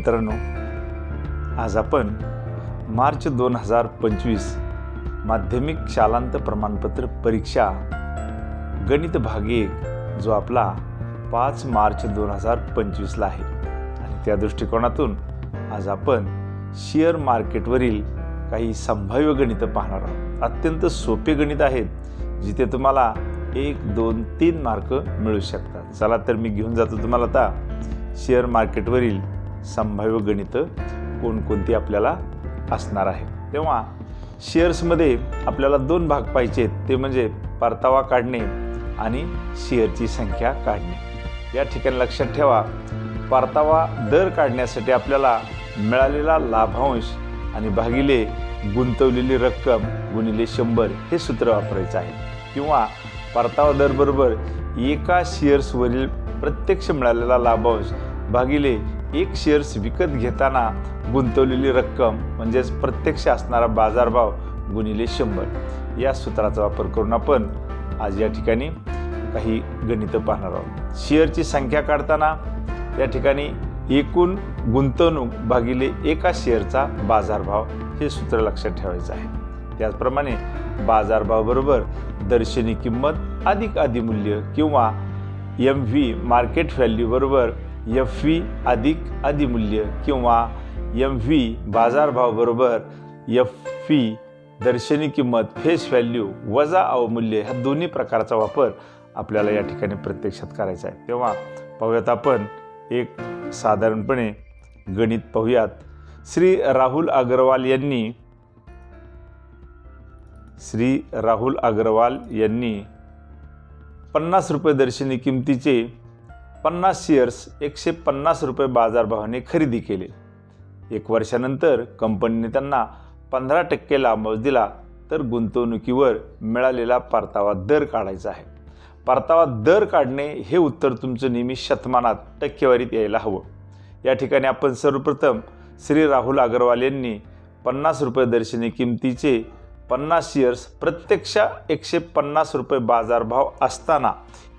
मित्रांनो आज आपण मार्च दोन हजार पंचवीस माध्यमिक शालांत प्रमाणपत्र परीक्षा गणित भाग एक जो आपला पाच मार्च दोन हजार पंचवीसला आहे. आणि त्या दृष्टिकोनातून आज आपण शेअर मार्केटवरील काही संभाव्य गणितं पाहणार आहोत. अत्यंत सोपे गणित आहेत जिथे तुम्हाला एक दोन तीन मार्क मिळू शकतात. चला तर मी घेऊन जातो तुम्हाला आता शेअर मार्केटवरील संभाव्य गणितं कोणकोणती आपल्याला असणार आहे. तेव्हा शेअर्समध्ये आपल्याला दोन भाग पाहिजेत ते म्हणजे परतावा काढणे आणि शेअरची संख्या काढणे. या ठिकाणी लक्षात ठेवा परतावा दर काढण्यासाठी आपल्याला मिळालेला लाभांश आणि भागिले गुंतवलेली रक्कम गुणिले शंभर हे सूत्र वापरायचं आहे. किंवा परतावा दर बरोबर एका शेअर्सवरील प्रत्यक्ष मिळालेला लाभांश भागिले एक शेअर्स विकत घेताना गुंतवलेली रक्कम म्हणजेच प्रत्यक्ष असणारा बाजारभाव गुणिले शंभर. या सूत्राचा वापर करून आपण आज या ठिकाणी काही गणितं पाहणार आहोत. शेअरची संख्या काढताना या ठिकाणी एकूण गुंतवणूक भागिले एका शेअरचा बाजारभाव हे सूत्र लक्षात ठेवायचं आहे. त्याचप्रमाणे बाजारभावाबरोबर दर्शनी किंमत अधिक अधिमूल्य किंवा एम व्ही मार्केट व्हॅल्यूबरोबर एफ व्ही अधिक अधिमूल्य किंवा एम व्ही बाजारभाव बरोबर एफ व्ही दर्शनी किंमत फेस व्हॅल्यू वजा अवमूल्य ह्या दोन्ही प्रकारचा वापर आपल्याला या ठिकाणी प्रत्यक्षात करायचा आहे. तेव्हा पाहूयात आपण एक साधारणपणे गणित पाहूयात. श्री राहुल अग्रवाल यांनी श्री राहुल अग्रवाल यांनी पन्नास रुपये दर्शनी किमतीचे पन्नास शेअर्स एकशे पन्नास रुपये बाजारभावाने खरेदी केले. एक वर्षानंतर कंपनीने त्यांना पंधरा टक्के लाभांश दिला तर गुंतवणुकीवर मिळालेला परतावा दर काढायचा आहे. परतावा दर काढणे हे उत्तर तुमचं नेहमी शतमानात टक्केवारीत यायला हवं. या ठिकाणी आपण सर्वप्रथम श्री राहुल अग्रवाल यांनी पन्नास रुपये दर्शनी किमतीचे पन्नास शेअर्स प्रत्यक्ष एकशे पन्नास रुपये बाजारभाव असताना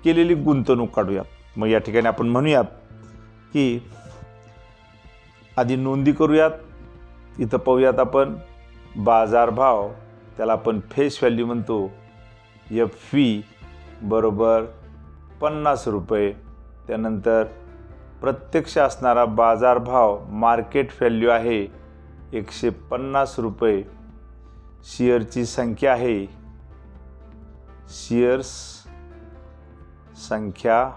केलेली गुंतवणूक काढूयात. मग या ठिकाणी आपण म्हणूयात की आधी नोंदी करूयात इथं पाहूयात आपण बाजारभाव त्याला आपण फेस व्हॅल्यू म्हणतो. एफ व्ही बरोबर पन्नास रुपये. त्यानंतर प्रत्यक्ष असणारा बाजारभाव मार्केट व्हॅल्यू आहे एकशे पन्नास रुपये. शेअरची संख्या आहे. शेअर्स संख्या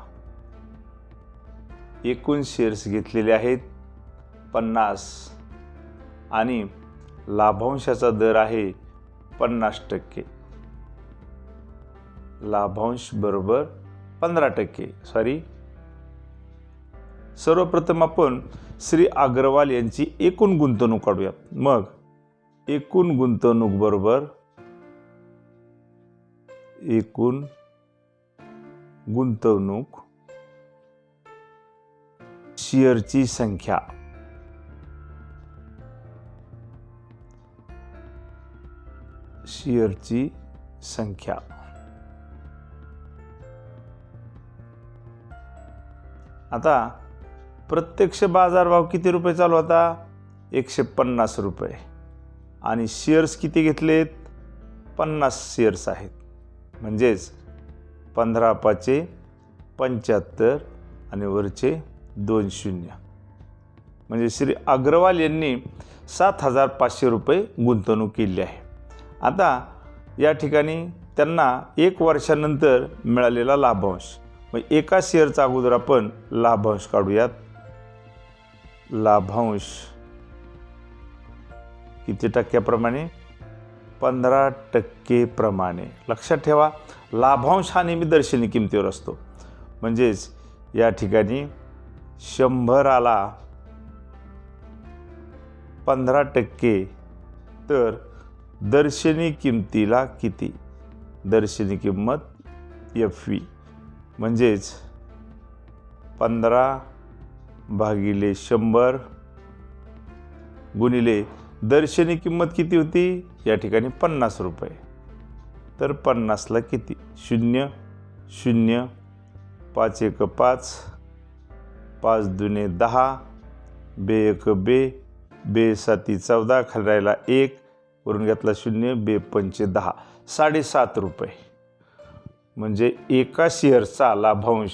एकूण शेअर्स घेतलेले आहेत पन्नास. आणि लाभांशाचा दर आहे पन्नास टक्के. लाभांश बरोबर पंधरा टक्के. सॉरी सर्वप्रथम आपण श्री अग्रवाल यांची एकूण गुंतवणूक काढूया. मग एकूण गुंतवणूक बरोबर एकूण गुंतवणूक शेअरची संख्या. शेअरची संख्या. आता प्रत्यक्ष बाजारभाव किती रुपये चालू होता? एकशे पन्नास रुपये. आणि शेअर्स किती घेतलेत? पन्नास शेअर्स आहेत. म्हणजेच पंधरा पाचे पंच्याहत्तर आणि वरचे दोन शून्य. म्हणजे श्री अग्रवाल यांनी सात हजार पाचशे रुपये गुंतवणूक केली आहे. आता या ठिकाणी त्यांना एक वर्षानंतर मिळालेला लाभांश मग एका शेअरचा अगोदर आपण लाभांश काढूयात. लाभांश किती टक्क्याप्रमाणे? पंधरा टक्केप्रमाणे. लक्षात ठेवा लाभांश हा नेहमी दर्शनी किमतीवर असतो. म्हणजेच या ठिकाणी शंभराला पंधरा टक्के तर दर्शनी किमतीला किती? दर्शनी किंमत एफ व्ही म्हणजेच पंधरा भागिले शंभर गुणिले दर्शनी किंमत किती होती? या ठिकाणी पन्नास रुपये. तर पन्नासला किती? शून्य शून्य पाच एक पाच पाच दुने दहा बे एक बे बे साती चौदा खाली राहिला एक वरून घेतला शून्य बे पंचे दहा. साडेसात रुपये. म्हणजे एका शेअरचा लाभांश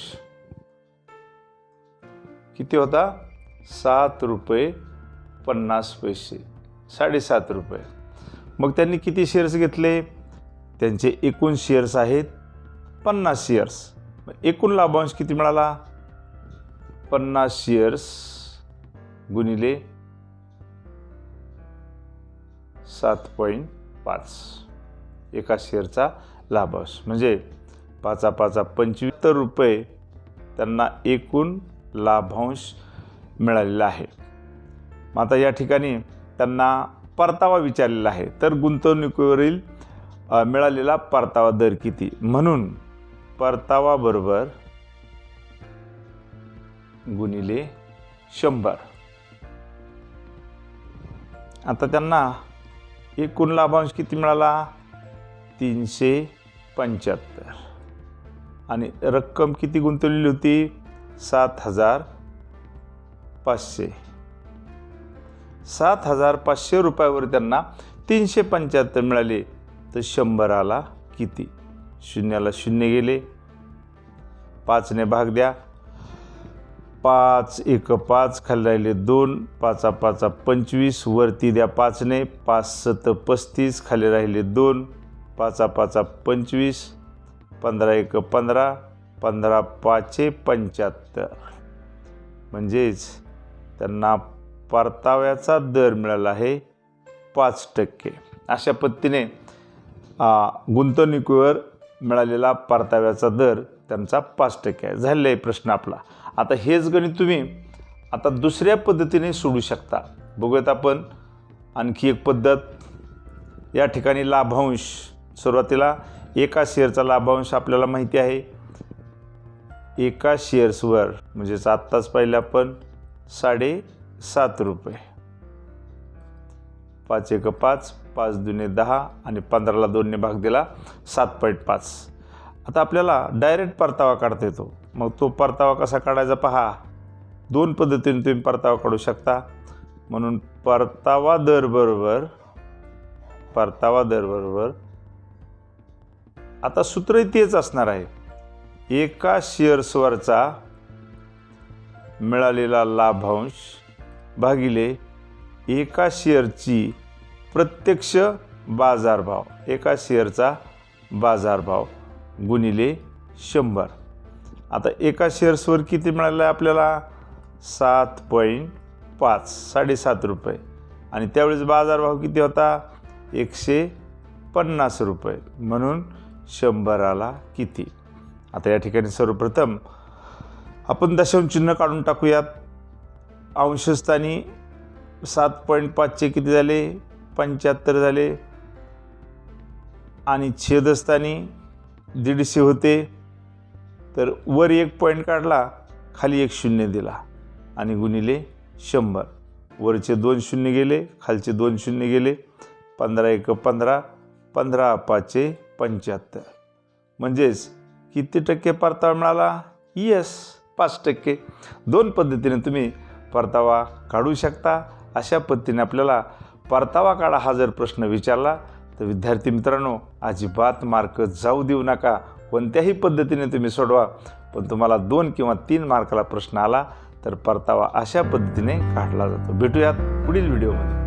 किती होता? सात रुपये पन्नास पैसे. साडेसात रुपये. मग त्यांनी किती शेअर्स घेतले? त्यांचे एकूण शेअर्स आहेत पन्नास शेअर्स. मग एकूण लाभांश किती मिळाला? पन्नास शेअर्स गुणिले सात पॉईंट पाच. एका शेअरचा लाभांश म्हणजे पाचा पाचा पंचवीस रुपये त्यांना एकूण लाभांश मिळालेला आहे. मग आता या ठिकाणी त्यांना परतावा विचारलेला आहे. तर गुंतवणुकीवरील मिळालेला परतावा दर किती? म्हणून परतावाबरोबर गुणिले शंभर. आता त्यांना एकूण लाभांश किती मिळाला? तीनशे पंच्याहत्तर. आणि रक्कम किती गुंतवलेली होती? सात हजार पाचशे. सात हजार पाचशे रुपयावर त्यांना तीनशे पंच्याहत्तर मिळाले. तर शंभराला किती? शून्याला शून्य गेले. पाचने भाग द्या. पाच एक पाच खाली राहिले दोन पाचा पाचा पंचवीस वरती द्या पाचने पाच सत पस्तीस खाली राहिले दोन पाचा पाचा पंचवीस पंधरा एक पंधरा पंधरा पाचे पंच्याहत्तर. म्हणजेच त्यांना परताव्याचा दर मिळाला आहे पाच टक्के. अशा पद्धतीने गुंतवणुकीवर मिळालेला परताव्याचा दर त्यांचा पाच टक्के आहे. झालेला आहे प्रश्न आपला. आता हेच गणित तुम्ही आता दुसऱ्या पद्धतीने सोडू शकता. बघूयात आपण आणखी एक पद्धत. या ठिकाणी लाभांश. सुरुवातीला एका शेअरचा लाभांश आपल्याला माहिती आहे. एका शेअर्सवर म्हणजेच आत्ताच पाहिलं आपण साडेसात रुपये. पाच एक पाच पाच दुने दहा आणि पंधराला दोनने भाग दिला सात पॉईंट पाच. आता आपल्याला डायरेक्ट परतावा काढता येतो. मग तो परतावा कसा काढायचा पहा. दोन पद्धतीने तुम्ही परतावा काढू शकता. म्हणून परतावा दर बरोबर परतावा दर बरोबर आता सूत्रही तेच असणार आहे. एका शेअर्सवरचा मिळालेला लाभांश भागिले एका शेअरची प्रत्यक्ष बाजारभाव. एका शेअरचा बाजारभाव गुणिले शंभर. आता एका शेअर्सवर किती मिळालं आहे आपल्याला? सात पॉईंट पाच साडेसात रुपये. आणि त्यावेळेस बाजारभाव किती होता? एकशे पन्नास रुपये. म्हणून शंभराला किती? आता या ठिकाणी सर्वप्रथम आपण दशमचिन्ह काढून टाकूयात. अंशस्थानी सात पॉईंट पाचचे किती झाले? पंच्याहत्तर झाले. आणि छेदस्थानी दीडशे होते. तर वर एक पॉईंट काढला खाली एक शून्य दिला आणि गुणिले शंभर. वरचे दोन शून्य गेले खालचे दोन शून्य गेले. पंधरा एक पंधरा पंधरा पाचशे पंच्याहत्तर. म्हणजेच किती टक्के परतावा मिळाला? येस पाच टक्के. दोन पद्धतीने तुम्ही परतावा काढू शकता. अशा पद्धतीने आपल्याला परतावा काढा हा जर प्रश्न विचारला तर विद्यार्थी मित्रांनो अजिबात मार्क जाऊ देऊ नका. कोणत्याही पद्धतीने तुम्ही सोडवा. पण तुम्हाला दोन किंवा तीन मार्काला प्रश्न आला तर परतावा अशा पद्धतीने काढला जातो. भेटूयात पुढील व्हिडिओमध्ये.